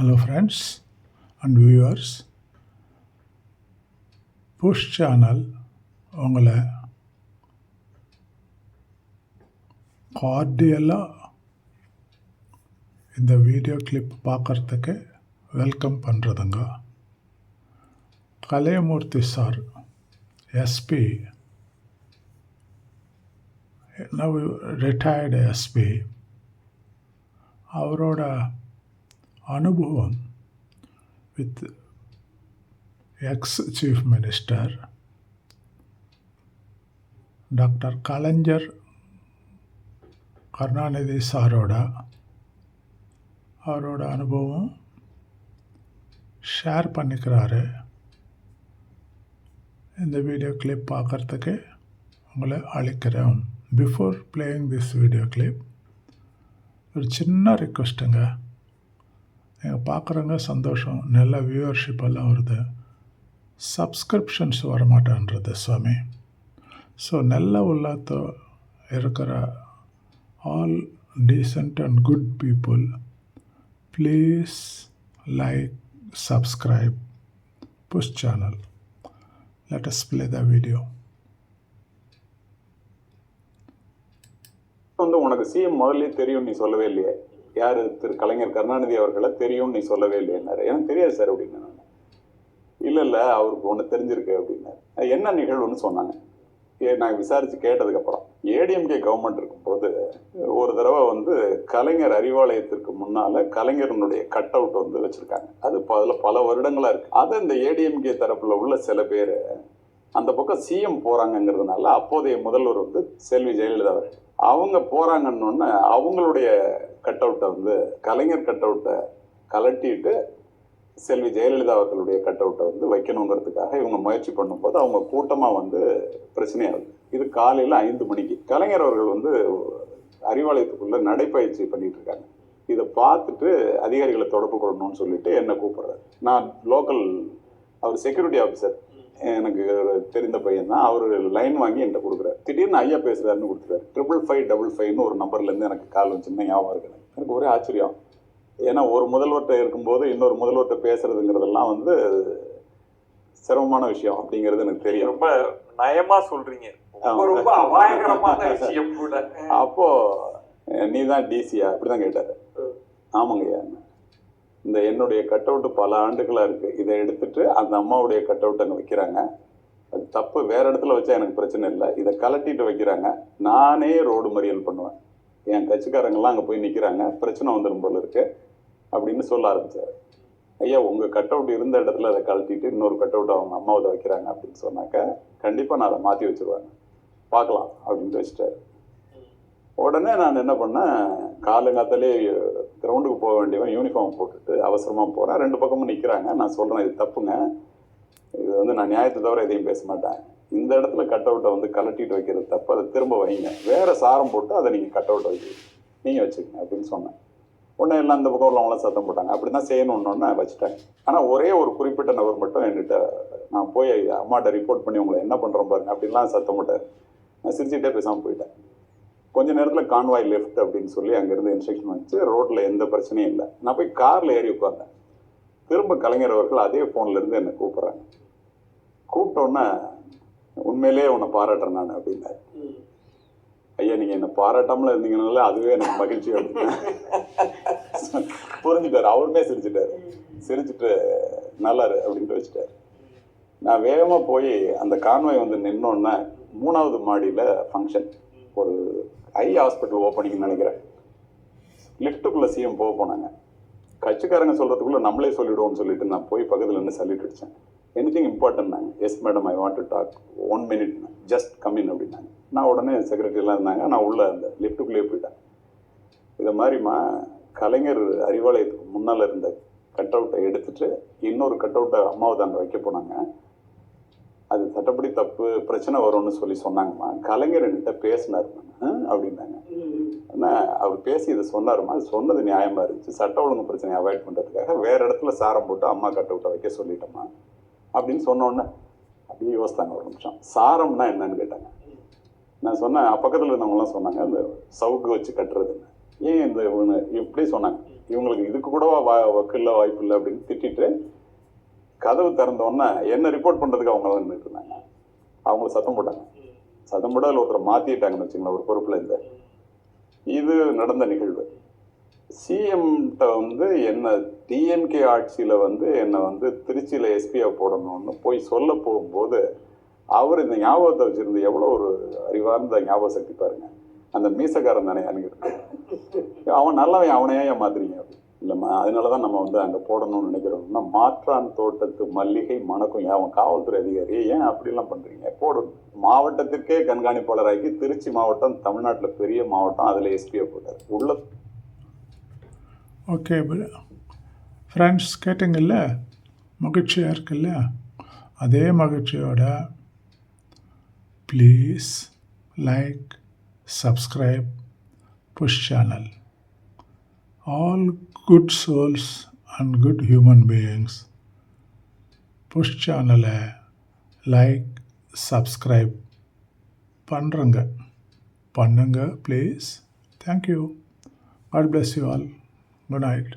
Hello friends and viewers Push channel உங்களை கார்டியலாக இந்த வீடியோ கிளிப் பார்க்குறதுக்கு வெல்கம் பண்ணுறதுங்க Kalaiyamoorthy sir SP now retired SP அவரோட அனுபவம் with ex chief minister doctor Kalaignar Karunanidhi சாரோட அவரோட அனுபவம் ஷேர் பண்ணிக்கிறாரு. இந்த வீடியோ கிளிப் பார்க்குறதுக்கு உங்களை அழைக்கிறேன். Before playing this video clip ஒரு சின்ன ரிக்வெஸ்ட்டுங்க நீங்கள் பார்க்குறவங்க சந்தோஷம். நல்ல வியூவர்ஷிப் எல்லாம் வருது. சப்ஸ்கிரிப்ஷன்ஸ் வரமாட்டேன்றது சுவாமி. ஸோ நல்ல உள்ளத்த இருக்கிற all decent and good people please like subscribe Push channel let us play the video. வந்து உனக்கு சிஎம் முதல்ல தெரியும் நீ சொல்லவே இல்லையே. யார்? திரு கலைஞர் கருணாநிதி அவர்களை தெரியும்னு நீ சொல்லவே இல்லைன்னாரு. எனக்கு தெரியாது சார் அப்படின்னா நான் இல்லை இல்லை அவருக்கு ஒன்று தெரிஞ்சிருக்கு அப்படின்னாரு. என்ன நிகழ்வுன்னு சொன்னாங்க. ஏ நாங்கள் விசாரித்து கேட்டதுக்கப்புறம் ஏடிஎம்கே கவர்மெண்ட் இருக்கும்போது ஒரு தடவை வந்து கலைஞர் அறிவாலயத்திற்கு முன்னால் கலைஞரனுடைய கட் அவுட் வந்து வச்சுருக்காங்க. அது அதில் பல வருடங்களாக இருக்குது அது இந்த ஏடிஎம்கே தரப்பில் உள்ள சில பேர் அந்த பக்கம் சிஎம் போகிறாங்கங்கிறதுனால அப்போதைய முதல்வர் வந்து செல்வி ஜெயலலிதா அவர்கள். அவங்க போகிறாங்கன்னு அவங்களுடைய கட் அவுட்டை வந்து கலைஞர் கட் அவுட்டை கலட்டிட்டு செல்வி ஜெயலலிதா அவர்களுடைய கட் அவுட்டை வந்து வைக்கணுங்கிறதுக்காக இவங்க முயற்சி பண்ணும்போது அவங்க கூட்டமாக வந்து பிரச்சனையாகுது. இது காலையில் ஐந்து மணிக்கு. கலைஞர் அவர்கள் வந்து அறிவாலயத்துக்குள்ளே நடைப்பயிற்சி பண்ணிட்டு இருக்காங்க. இதை பார்த்துட்டு அதிகாரிகளை தொடர்பு கொள்ளணும்னு சொல்லிட்டு என்னை கூப்பிடுறாரு. நான் லோக்கல் அவர் செக்யூரிட்டி ஆஃபீஸர் எனக்கு ஒரு தெரிந்த பையன் தான் அவர் லைன் வாங்கி என்கிட்ட கொடுக்குறாரு. திடீர்னு ஐயா பேசுறாருன்னு கொடுத்துறாரு ட்ரிபிள் ஃபைவ் டபுள் ஃபைவ்னு ஒரு நம்பர்லேருந்து எனக்கு கால் வச்சுருந்தேன் ஞாபகம் இருக்கு? எனக்கு. ஒரே ஆச்சரியம். ஏன்னா ஒரு முதல்வர்கிட்ட இருக்கும்போது இன்னொரு முதல்வர்கிட்ட பேசுறதுங்கிறதெல்லாம் வந்து சிரமமான விஷயம் அப்படிங்கிறது எனக்கு தெரியும். ரொம்ப நயமா சொல்றீங்க. ரொம்ப அபாயகரமான விஷயம் கூட. அப்போ நீ தான் டிசியா அப்படிதான் கேட்டாரு. ஆமாங்க ஐயா இந்த என்னுடைய கட் அவுட்டு பல ஆண்டுகளாக இருக்குது இதை எடுத்துட்டு அந்த அம்மாவுடைய கட் அவுட் அங்கே வைக்கிறாங்க. அது தப்பு. வேறு இடத்துல வச்சா எனக்கு பிரச்சனை இல்லை. இதை கலட்டிட்டு வைக்கிறாங்க. நானே ரோடு மறியல் பண்ணுவேன். என் கட்சிக்காரங்கெல்லாம் அங்கே போய் நிற்கிறாங்க பிரச்சனை வந்துடும் போல இருக்கு. அப்படின்னு சொல்ல ஆரம்பித்தார் ஐயா உங்கள் கட் அவுட் இருந்த இடத்துல அதை கழட்டிட்டு இன்னொரு கட் அவுட் அவங்க அம்மாவை வைக்கிறாங்க அப்படின்னு சொன்னாக்க கண்டிப்பாக நான் அதை மாற்றி வச்சுருவாங்க பார்க்கலாம் அப்படின்ட்டு வச்சுட்டாரு. உடனே நான் என்ன பண்ணேன் காலங்காத்தாலே கிரவுண்டுக்கு போக வேண்டியவன் யூனிஃபார்ம் போட்டுட்டு அவசரமாக போகிறேன் ரெண்டு பக்கமும் நிற்கிறாங்க நான் சொல்கிறேன் இது தப்புங்க. இது வந்து நான் நியாயத்தை தவிர எதையும் பேச மாட்டேன். இந்த இடத்துல கட் அவுட்டை வந்து கலட்டிட்டு வைக்கிறது தப்பு. அதை திரும்ப வைங்க. வேறு சாரம் போட்டு அதை நீங்கள் கட் அவுட் வைக்க நீங்கள் வச்சுக்கங்க அப்படின்னு சொன்னேன். உடனே எல்லாம் இந்த பக்கம் உள்ளவங்களாம் சத்தம் போட்டாங்க. அப்படி தான் செய்யணுன்னொன்னே வச்சுட்டாங்க. ஆனால் ஒரே ஒரு குறிப்பிட்ட நபர் மட்டும் என்கிட்ட நான் போய் அம்மாட்ட ரிப்போர்ட் பண்ணி உங்களை என்ன பண்ணுறோம் பாருங்க அப்படின்லாம் சத்தம் போட்டார். நான் சிரிச்சுட்டே பேசாமல் போயிட்டேன். கொஞ்ச நேரத்தில் கான்வாய் லெஃப்ட் அப்படின்னு சொல்லி அங்கேருந்து இன்ஸ்ட்ரக்ஷன் வச்சு ரோட்டில் எந்த பிரச்சனையும் இல்லை. நான் போய் காரில் ஏறி உட்காந்தேன் திரும்ப கலைஞர் அவர்கள் அதே ஃபோன்லேருந்து என்னை கூப்பிட்றாங்க. கூப்பிட்டோன்னே உண்மையிலேயே உன்னை பாராட்டுறேன் நான் அப்படின்னாரு. ஐயா நீங்கள் என்னை பாராட்டாமல் இருந்தீங்கனால அதுவே எனக்கு மகிழ்ச்சி அப்படின்னு புரிஞ்சுட்டாரு. அவருமே சிரிச்சிட்டாரு. சிரிச்சிட்டு நல்லாரு அப்படின்ட்டு வச்சுட்டாரு. நான் வேகமாக போய் அந்த கான்வாய் வந்து நின்னோன்னே மூணாவது மாடியில் ஃபங்க்ஷன் ஒரு ஐ ஹாஸ்பிட்டல் ஓப்பனிங்னு நினைக்கிறேன். லிஃப்ட்டுக்குள்ளே சிஎம் போக போனாங்க. கட்சிக்காரங்க சொல்கிறதுக்குள்ளே நம்மளே சொல்லிவிடுவோம்னு சொல்லிட்டு நான் போய் பக்கத்தில் இருந்து சல்லிட்டு அடித்தேன் anything thing yes madam I want to talk one minute just come in அப்படின்னாங்க. நான் உடனே செக்ரட்டரியெலாம் இருந்தாங்க. நான் உள்ளே அந்த லிஃப்ட்டுக்குள்ளேயே போயிட்டேன். இதை மாதிரிமா கலைஞர் அறிவாலயத்துக்கு முன்னால் இருந்த கட் அவுட்டை எடுத்துட்டு இன்னொரு கட் அவுட்டை அம்மாவை தாங்க வைக்க போனாங்க. அது சட்டப்படி தப்பு பிரச்சனை வரும்னு சொல்லி சொன்னாங்கம்மா. கலைஞர் என்கிட்ட பேசினார் அப்படின்னாங்க. ஆனால் அவர் பேசி இதை சொன்னாருமா அது சொன்னது நியாயமாக இருந்துச்சு. சட்ட ஒழுங்கு பிரச்சனையை அவாய்ட் பண்ணுறதுக்காக வேற இடத்துல சாரம் போட்டு அம்மா கட்ட விட்ட வைக்க சொல்லிட்டோம்மா. அப்படின்னு சொன்னோன்னே அப்படியே யோசித்தாங்க ஒரு நிமிஷம். சாரம்னா என்னன்னு கேட்டாங்க. நான் சொன்னேன் பக்கத்தில் இருந்தவங்கலாம் சொன்னாங்க அந்த சவுக்கு வச்சு கட்டுறதுன்னு. ஏன் இந்த ஒன்று இப்படி சொன்னாங்க. இவங்களுக்கு இதுக்கு கூட வா வக்கில்ல வாய்ப்பு இல்லை அப்படின்னு திட்டிட்டு கதவு திறந்த என்ன ரிப்போர்ட் பண்ணுறதுக்கு அவங்க தான் இருந்தாங்க. அவங்கள சத்தம் போட்டாங்க. சத்தம் போட்டு அதில் ஒருத்தரை மாற்றிட்டாங்கன்னு வச்சுங்களேன் ஒரு பொறுப்பில் இந்த இது நடந்த நிகழ்வு. சிஎம்கிட்ட வந்து என்ன டிஎம்கே ஆட்சியில் வந்து என்னை வந்து திருச்சியில் எஸ்பியாக போடணும்னு போய் சொல்ல போகும்போது அவர் இந்த ஞாபகத்தை வச்சுருந்து எவ்வளோ ஒரு அறிவார்ந்த ஞாபக சக்தி பாருங்க. அந்த மீசக்காரன் தானே அணுகிட்டு அவன் நல்லவன் அவனையே ஏன் இல்லை அதனால தான் நம்ம வந்து அங்கே போடணும்னு நினைக்கிறோம்னா மாற்றான் தோட்டத்து மல்லிகை மணக்கும் ஏன் அவன் காவல்துறை அதிகாரி? ஏன் அப்படிலாம் பண்ணுறீங்க போடணும். மாவட்டத்திற்கே கண்காணிப்பாளராகி திருச்சி மாவட்டம் தமிழ்நாட்டில் பெரிய மாவட்டம் அதில் எஸ்பியை போட்டார். உள்ள ஓகே ஃப்ரெண்ட்ஸ் கேட்டிங்கல்ல? மகிழ்ச்சியாக இருக்குல்ல? அதே மகிழ்ச்சியோட please like subscribe Push channel all good souls and good human beings Push சேனலை லைக் சப்ஸ்கிரைப் பண்ணுறங்க பண்ணுங்க please thank you god bless you all good night